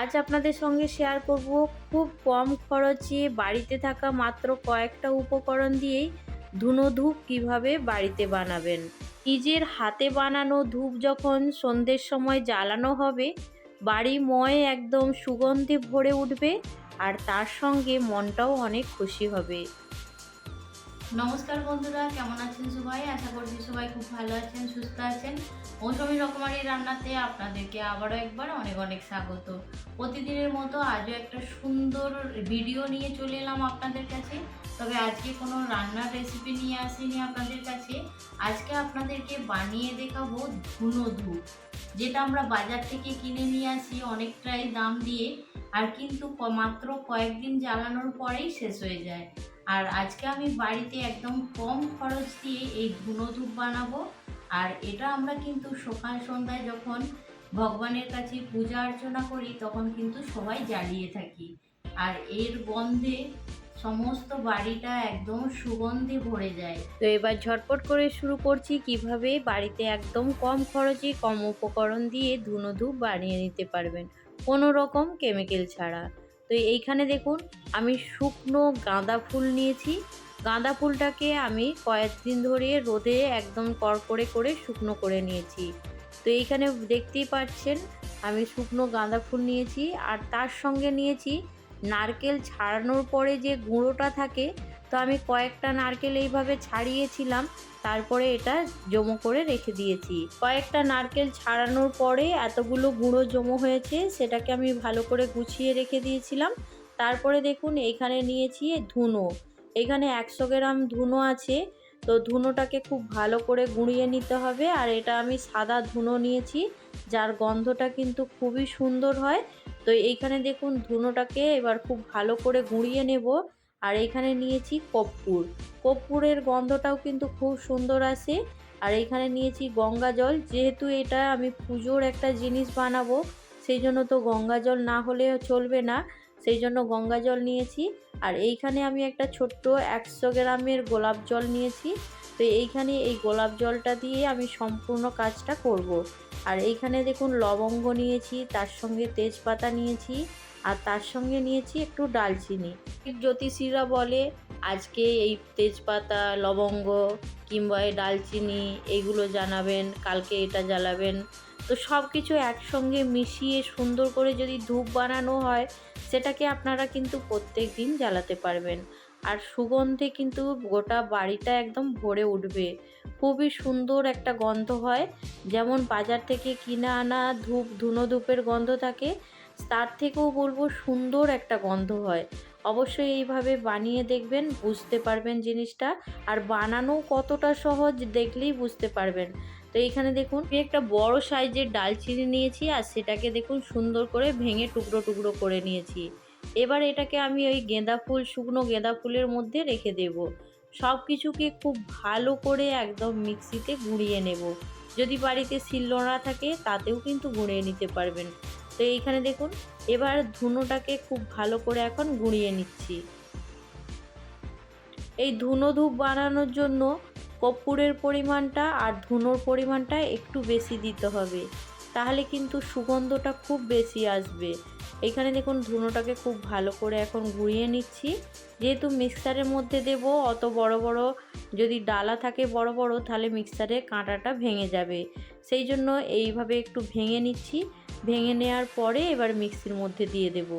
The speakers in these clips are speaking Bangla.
আজ আপনাদের সঙ্গে শেয়ার করব খুব কম খরচে বাড়িতে থাকা মাত্র কয়েকটা উপকরণ দিয়েই ধুনো ধূপ কীভাবে বাড়িতে বানাবেন। নিজের হাতে বানানো ধূপ যখন সন্ধ্যের সময় জ্বালানো হবে, বাড়ি ময় একদম সুগন্ধে ভরে উঠবে আর তার সঙ্গে মনটাও অনেক খুশি হবে। নমস্কার বন্ধুরা, কেমন আছেন সবাই? আশা করছি সবাই খুব ভালো আছেন, সুস্থ আছেন। মৌসুমী রকমারি রান্নাতে আপনাদেরকে আবারও একবার অনেক অনেক স্বাগত। প্রতিদিনের মতো আজও একটা সুন্দর ভিডিও নিয়ে চলে এলাম আপনাদের কাছে। তবে আজকে কোনো রান্নার রেসিপি নিয়ে আসিনি আপনাদের কাছে। আজকে আপনাদেরকে বানিয়ে দেখাবো ধুনো ধূপ, যেটা আমরা বাজার থেকে কিনে নিয়ে আসি অনেকটাই দাম দিয়ে। আর কিন্তু মাত্র কয়েকদিন জ্বালানোর পরেই শেষ হয়ে যায়। আর আজকে আমি বাড়িতে একদম কম খরচ দিয়ে এই ধুনো ধূপ বানাবো। আর এটা আমরা কিন্তু সকাল সন্ধ্যায় যখন ভগবানের কাছে পূজা অর্চনা করি, তখন কিন্তু সবাই জ্বালিয়ে থাকি। আর এর গন্ধে সমস্ত বাড়িটা একদম সুগন্ধে ভরে যায়। তো এবার ঝটপট করে শুরু করছি কীভাবে বাড়িতে একদম কম খরচে কম উপকরণ দিয়ে ধুনো ধূপ বানিয়ে নিতে পারবেন। কোনো রকম কেমিক্যাল ছাড়া। তো এইখানে দেখুন, আমি শুকনো গাঁদা ফুল নিয়েছি। গাঁদা ফুলটাকে আমি কয়েকদিন ধরে রোদে একদম কড়কড়ে করে শুকনো করে নিয়েছি। তো এইখানে দেখতেই পাচ্ছেন, আমি শুকনো গাঁদা ফুল নিয়েছি। আর তার সঙ্গে নিয়েছি নারকেল ছাড়ানোর পরে যে গুঁড়োটা থাকে, তো আমি কয়েকটা নারকেল এইভাবে ছাড়িয়েছিলাম। তারপরে এটা জমো করে রেখে দিয়েছি। কয়েকটা নারকেল ছাড়ানোর পরে এতগুলো গুঁড়ো জমো হয়েছে, সেটাকে আমি ভালো করে গুছিয়ে রেখে দিয়েছিলাম। তারপরে দেখুন, এখানে নিয়েছি ধুনো। এখানে একশো গ্রাম ধুনো আছে, তো ধুনোটাকে খুব ভালো করে গুঁড়িয়ে নিতে হবে। আর এটা আমি সাদা ধুনো নিয়েছি, যার গন্ধটা কিন্তু খুবই সুন্দর হয়। তো এইখানে দেখুন, ধুনোটাকে এবার খুব ভালো করে গুঁড়িয়ে নেব। আর এইখানে নিয়েছি কর্পূর। কর্পূরের গন্ধটাও কিন্তু খুব সুন্দর আসে। আর এইখানে নিয়েছি গঙ্গা জল। যেহেতু এটা আমি পুজোর একটা জিনিস বানাবো, সেই জন্য তো গঙ্গা জল না হলে চলবে না। সেই জন্য গঙ্গা জল নিয়েছি। আর এইখানে আমি একটা ছোট্ট একশো গ্রামের গোলাপ জল নিয়েছি। তো এইখানে এই গোলাপ জলটা দিয়ে আমি সম্পূর্ণ কাজটা করব। আর এইখানে দেখুন লবঙ্গ নিয়েছি, তার সঙ্গে তেজপাতা নিয়েছি আর তার সঙ্গে নিয়েছি একটু ডালচিনি। জ্যোতিষীরা বলে, আজকে এই তেজপাতা, লবঙ্গ কিংবা এই ডালচিনি এগুলো জানাবেন, কালকে এটা জ্বালাবেন। তো সব কিছু একসঙ্গে মিশিয়ে সুন্দর করে যদি ধূপ বানানো হয়, সেটাকে আপনারা কিন্তু প্রত্যেক দিন জ্বালাতে পারবেন। আর সুগন্ধে কিন্তু গোটা বাড়িটা একদম ভরে উঠবে। খুবই সুন্দর একটা গন্ধ হয়। যেমন বাজার থেকে কিনে আনা ধূপ, ধুনো ধূপের গন্ধ থাকে তার থেকেও বলব সুন্দর একটা গন্ধ হয়। অবশ্যই এইভাবে বানিয়ে দেখবেন, বুঝতে পারবেন জিনিসটা। আর বানানো কতটা সহজ দেখলেই বুঝতে পারবেন। তো এইখানে দেখুন একটা বড় সাইজের ডালচিনি নিয়েছি আর সেটাকে দেখুন সুন্দর করে ভেঙে টুকরো টুকরো করে নিয়েছি। এবার এটাকে আমি ওই গেঁদা ফুল, শুকনো গেঁদা ফুলের মধ্যে রেখে দেব। সব কিছুকে খুব ভালো করে একদম মিক্সিতে গুঁড়িয়ে নেব। যদি বাড়িতে শিলনোড়া থাকে, তাতেও কিন্তু গুঁড়িয়ে নিতে পারবেন। তো এইখানে দেখুন, এবার ধুনোটাকে খুব ভালো করে এখন গুঁড়িয়ে নিচ্ছি। এই ধুনো ধূপ বানানোর জন্য কর্পূরের পরিমাণটা আর ধুনোর পরিমাণটা একটু বেশি দিতে হবে, তাহলে কিন্তু সুগন্ধটা খুব বেশি আসবে। এখানে দেখুন, ধুনোটাকে খুব ভালো করে এখন গুঁড়িয়ে নিচ্ছি। যেহেতু মিক্সারের মধ্যে দেব, অত বড় বড় যদি ডালা থাকে বড় বড়, তাহলে মিক্সারে কাঁটাটা ভেঙে যাবে। সেই জন্য এইভাবে একটু ভেঙে নিচ্ছি। ভেঙে নেওয়ার পরে এবার মিক্সির মধ্যে দিয়ে দেবো।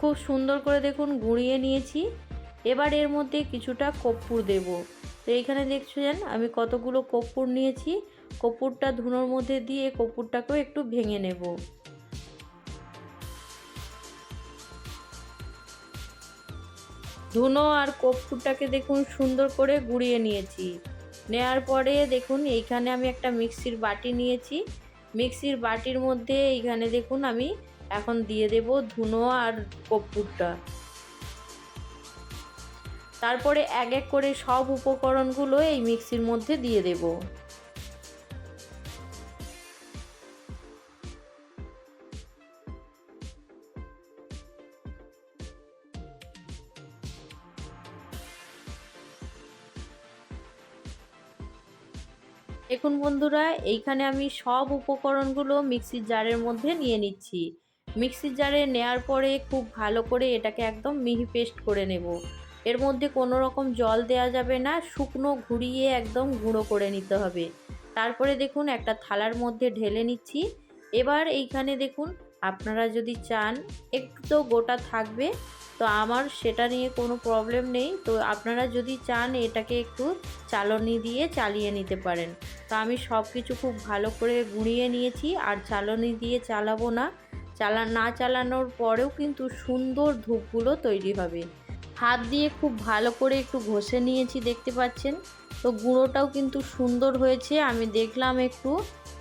খুব সুন্দর করে দেখুন গুঁড়িয়ে নিয়েছি। এবার এর মধ্যে কিছুটা কর্পূর দেব। তো এইখানে দেখছেন, আমি কতগুলো কর্পূর নিয়েছি। কর্পূরটা ধুনোর মধ্যে দিয়ে কর্পূরটাকেও একটু ভেঙে নেব। ধুনো আর কর্পূরটাকে দেখুন সুন্দর করে গুঁড়িয়ে নিয়েছি। নেওয়ার পরে দেখুন, এইখানে আমি একটা মিক্সির বাটি নিয়েছি। মিক্সির বাটির মধ্যে এইখানে দেখুন, আমি এখন দিয়ে দেব ধুনো আর কর্পূরটা তারপরে এক এক করে সব উপকরণগুলো এই মিক্সির মধ্যে দিয়ে দেব। দেখুন বন্ধুরা, এইখানে আমি সব উপকরণগুলো মিক্সির জারের মধ্যে নিয়ে নিচ্ছি। মিক্সির জারে নেয়ার পরে খুব ভালো করে এটাকে একদম মিহি পেস্ট করে নেব। এর মধ্যে কোনো রকম জল দেওয়া যাবে না, শুকনো ঘুরিয়ে একদম গুঁড়ো করে নিতে হবে। তারপরে দেখুন একটা থালার মধ্যে ঢেলে নিচ্ছি। এবার এইখানে দেখুন, আপনারা যদি চান, একটু তো গোটা থাকবে। তো আমার সেটা নিয়ে কোনো প্রবলেম নেই। তো আপনারা যদি চান এটাকে একটু চালনি দিয়ে চালিয়ে নিতে পারেন। তো আমি সব কিছু খুব ভালো করে গুঁড়িয়ে নিয়েছি, আর চালনি দিয়ে চালাবো না। চালা, না চালানোর পরেও কিন্তু সুন্দর ধূপগুলো তৈরি হবে। হাত দিয়ে খুব ভালো করে একটু ঘষে নিয়েছি, দেখতে পাচ্ছেন? তো গুঁড়োটাও কিন্তু সুন্দর হয়েছে। আমি দেখলাম একটু,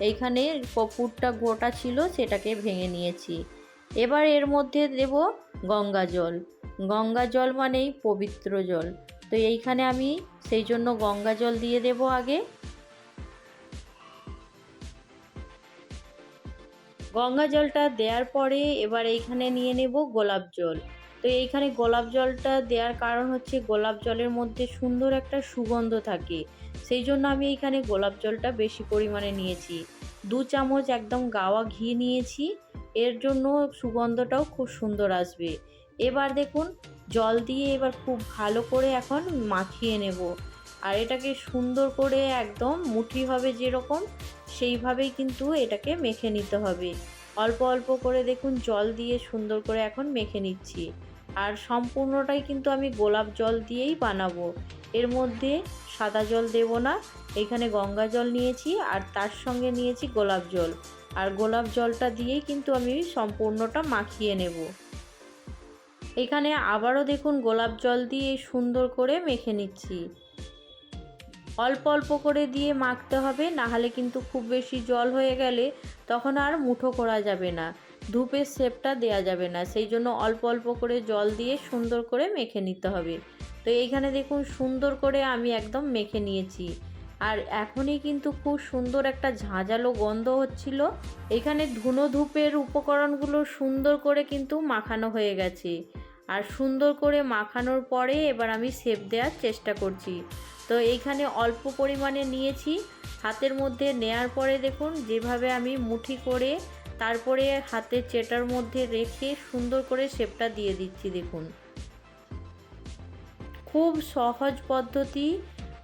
এইখানে কপুরটা গোটা ছিল, সেটাকে ভেঙে নিয়েছি। এবার এর মধ্যে দেব গঙ্গা জল। গঙ্গা জল মানেই পবিত্র জল। তো এইখানে আমি সেই জন্য গঙ্গা জল দিয়ে দেব আগে। গঙ্গা জলটা দেওয়ার পরে এবার এইখানে নিয়ে নেব গোলাপ জল। তো এইখানে গোলাপ জলটা দেওয়ার কারণ হচ্ছে গোলাপ জলের মধ্যে সুন্দর একটা সুগন্ধ থাকে। সেই জন্য আমি এইখানে গোলাপ জলটা বেশি পরিমাণে নিয়েছি। দু চামচ একদম গাওয়া ঘি নিয়েছি। এর জন্য সুগন্ধটাও খুব সুন্দর আসবে। এবার দেখুন, জল দিয়ে এবার খুব ভালো করে এখন মাখিয়ে নেব। আর এটাকে সুন্দর করে একদম মুঠি হবে যেরকম, সেইভাবেই কিন্তু এটাকে মেখে নিতে হবে। অল্প অল্প করে দেখুন, জল দিয়ে সুন্দর করে এখন মেখে নিচ্ছি। আর সম্পূর্ণটাই কিন্তু আমি গোলাপ জল দিয়েই বানাবো। এর মধ্যে সাদা জল দেব না, এখানে গঙ্গা জল নিয়েছি আর তার সঙ্গে নিয়েছি গোলাপ জল। আর গোলাপ জলটা দিয়েই কিন্তু আমি সম্পূর্ণটা মাখিয়ে নেব। এখানে আবারও দেখুন গোলাপ জল দিয়ে সুন্দর করে মেখে নিচ্ছি। অল্প অল্প করে দিয়ে মাখতে হবে, নাহলে কিন্তু খুব বেশি জল হয়ে গেলে তখন আর মুঠো করা যাবে না, ধূপের শেপটা দেয়া যাবে না। সেই জন্য অল্প অল্প করে জল দিয়ে সুন্দর করে মেখে নিতে হবে। তো এইখানে দেখুন সুন্দর করে আমি একদম মেখে নিয়েছি। আর এখনই কিন্তু খুব সুন্দর একটা ঝাঁঝালো গন্ধ হচ্ছিল। এখানে ধুনো ধূপের উপকরণগুলো সুন্দর করে কিন্তু মাখানো হয়ে গেছে। আর সুন্দর করে মাখানোর পরে এবার আমি শেপ দেওয়ার চেষ্টা করছি। তো এইখানে অল্প পরিমাণে নিয়েছি। হাতের মধ্যে নেয়ার পরে দেখুন, যেভাবে আমি মুঠি করে তারপরে হাতের চেটার মধ্যে রেখে সুন্দর করে শেপটা দিয়ে দিচ্ছি দেখুন। খুব সহজ পদ্ধতি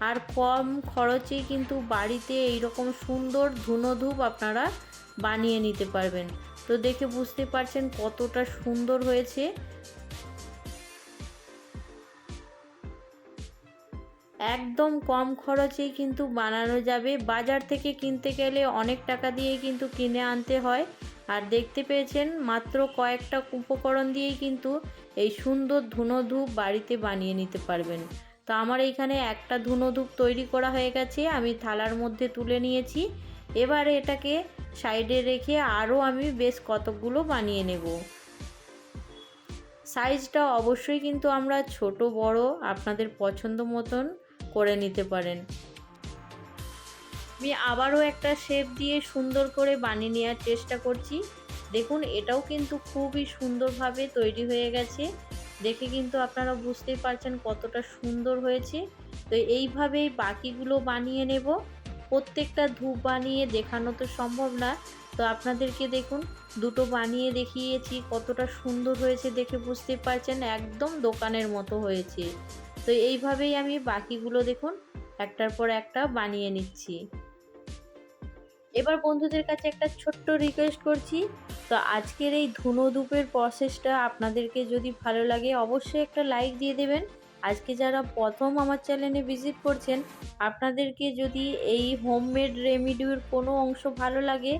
আর কম খরচে কিন্তু বাড়িতে এইরকম সুন্দর ধুনো ধূপ আপনারা বানিয়ে নিতে পারবেন। তো দেখে বুঝতে পারছেন কতটা সুন্দর হয়েছে। একদম কম খরচেই কিন্তু বানানো যাবে। বাজার থেকে কিনতে গেলে অনেক টাকা দিয়ে কিন্তু কিনে আনতে হয়। আর দেখতে পেয়েছেন মাত্র কয়েকটা উপকরণ দিয়েই কিন্তু এই সুন্দর ধুনো ধূপ বাড়িতে বানিয়ে নিতে পারবেন। তো আমার এইখানে একটা ধুনো ধূপ তৈরি করা হয়ে গেছে, আমি থালার মধ্যে তুলে নিয়েছি। এবার এটাকে সাইডে রেখে আরও আমি বেশ কতকগুলো বানিয়ে নেব। সাইজটা অবশ্যই কিন্তু আমরা ছোট, বড়, আপনাদের পছন্দ মতন করে নিতে পারেন। আমি আবারও একটা শেপ দিয়ে সুন্দর করে বানিয়ে নেওয়ার চেষ্টা করছি। দেখুন, এটাও কিন্তু খুবই সুন্দরভাবে তৈরি হয়ে গেছে। দেখে কিন্তু আপনারা বুঝতেই পারছেন কতটা সুন্দর হয়েছে। তো এইভাবেই বাকিগুলো বানিয়ে নেব। প্রত্যেকটা ধূপ বানিয়ে দেখানো তো সম্ভব না। তো আপনাদেরকে দেখুন, দুটো বানিয়ে দেখিয়েছি, কতটা সুন্দর হয়েছে দেখে বুঝতে পারছেন, একদম দোকানের মতো হয়েছে। তো এইভাবেই আমি বাকিগুলো দেখুন, একটার পর একটা বানিয়ে নিচ্ছি। এবার বন্ধুদের কাছে একটা ছোট্ট রিকোয়েস্ট করছি। তো আজকের এই ধুনো ধূপের প্রসেসটা আপনাদেরকে যদি ভালো লাগে, অবশ্যই একটা লাইক দিয়ে দেবেন। আজকে যারা প্রথম আমার চ্যানেলে ভিজিট করছেন, আপনাদেরকে যদি এই হোমমেড রেমিডির কোনো অংশ ভালো লাগে,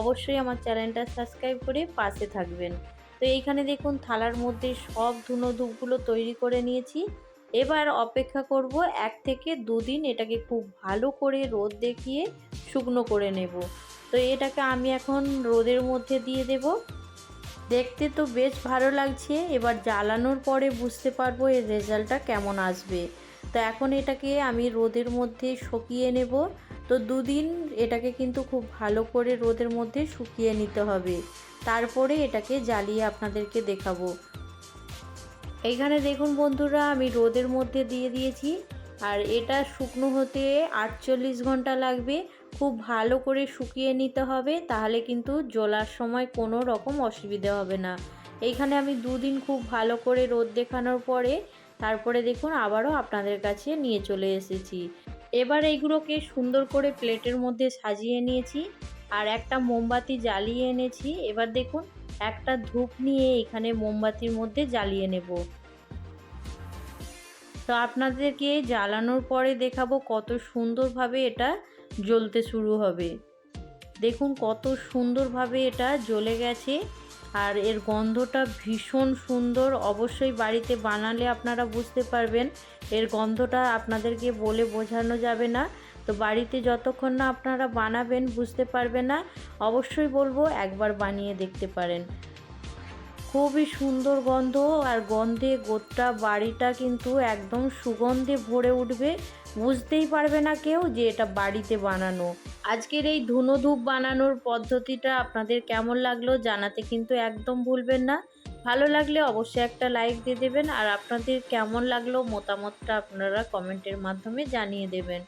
অবশ্যই আমার চ্যানেলটা সাবস্ক্রাইব করে পাশে থাকবেন। তো এইখানে দেখুন, থালার মধ্যে সব ধুনো ধূপগুলো তৈরি করে নিয়েছি। এবার অপেক্ষা করব এক থেকে দুদিন এটাকে খুব ভালো করে রোদ দেখিয়ে শুকনো করে নেব। তো এটাকে আমি এখন রোদের মধ্যে দিয়ে দেব। দেখতে তো বেশ ভালো লাগছে, এবার জ্বালানোর পরে বুঝতে পারব এর রেজাল্টটা কেমন আসবে। তো এখন এটাকে আমি রোদের মধ্যে শুকিয়ে নেব। তো দুদিন এটাকে কিন্তু খুব ভালো করে রোদের মধ্যে শুকিয়ে নিতে হবে। তারপরে এটাকে জ্বালিয়ে আপনাদেরকে দেখাবো। এইখানে দেখুন বন্ধুরা, আমি রোদের মধ্যে দিয়ে দিয়েছি। আর এটা শুকনো হতে আটচল্লিশ ঘণ্টা লাগবে। খুব ভালো করে শুকিয়ে নিতে হবে, তাহলে কিন্তু জ্বলার সময় কোনো রকম অসুবিধে হবে না। এইখানে আমি দুদিন খুব ভালো করে রোদ দেখানোর পরে, তারপরে দেখুন আবারও আপনাদের কাছে নিয়ে চলে এসেছি। এবার এইগুলোকে সুন্দর করে প্লেটের মধ্যে সাজিয়ে নিয়েছি, আর একটা মোমবাতি জ্বালিয়ে এনেছি। এবার দেখুন একটা ধূপ নিয়ে এখানে মোমবাতির মধ্যে জ্বালিয়ে নেব। তো আপনাদেরকে জ্বালানোর পরে দেখাবো কত সুন্দরভাবে এটা জ্বলতে শুরু হবে। দেখুন কত সুন্দরভাবে এটা জ্বলে গেছে আর এর গন্ধটা ভীষণ সুন্দর। অবশ্যই বাড়িতে বানালে আপনারা বুঝতে পারবেন। এর গন্ধটা আপনাদেরকে বলে বোঝানো যাবে না। তো বাড়িতে যতক্ষণ না আপনারা বানাবেন বুঝতে পারবেন না, অবশ্যই বলব একবার বানিয়ে দেখতে পারেন। খুবই সুন্দর গন্ধ আর গন্ধে গোটা বাড়িটা কিন্তু একদম সুগন্ধে ভরে উঠবে। বুঝতেই পারবে না কেউ যে এটা বাড়িতে বানানো। আজকের এই ধুনো ধূপ বানানোর পদ্ধতিটা আপনাদের কেমন লাগল জানাতে কিন্তু একদম ভুলবেন না। ভালো লাগলে অবশ্যই একটা লাইক দিয়ে দেবেন আর আপনাদের কেমন লাগল মতামতটা আপনারা কমেন্টের মাধ্যমে জানিয়ে দেবেন।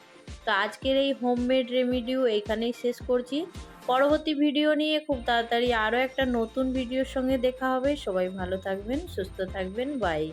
তো আজকের এই হোমমেড রেমিডিও এইখানেই শেষ করছি। পরবর্তী ভিডিও নিয়ে খুব তাড়াতাড়ি আরও একটা নতুন ভিডিওর সঙ্গে দেখা হবে। সবাই ভালো থাকবেন, সুস্থ থাকবেন বাই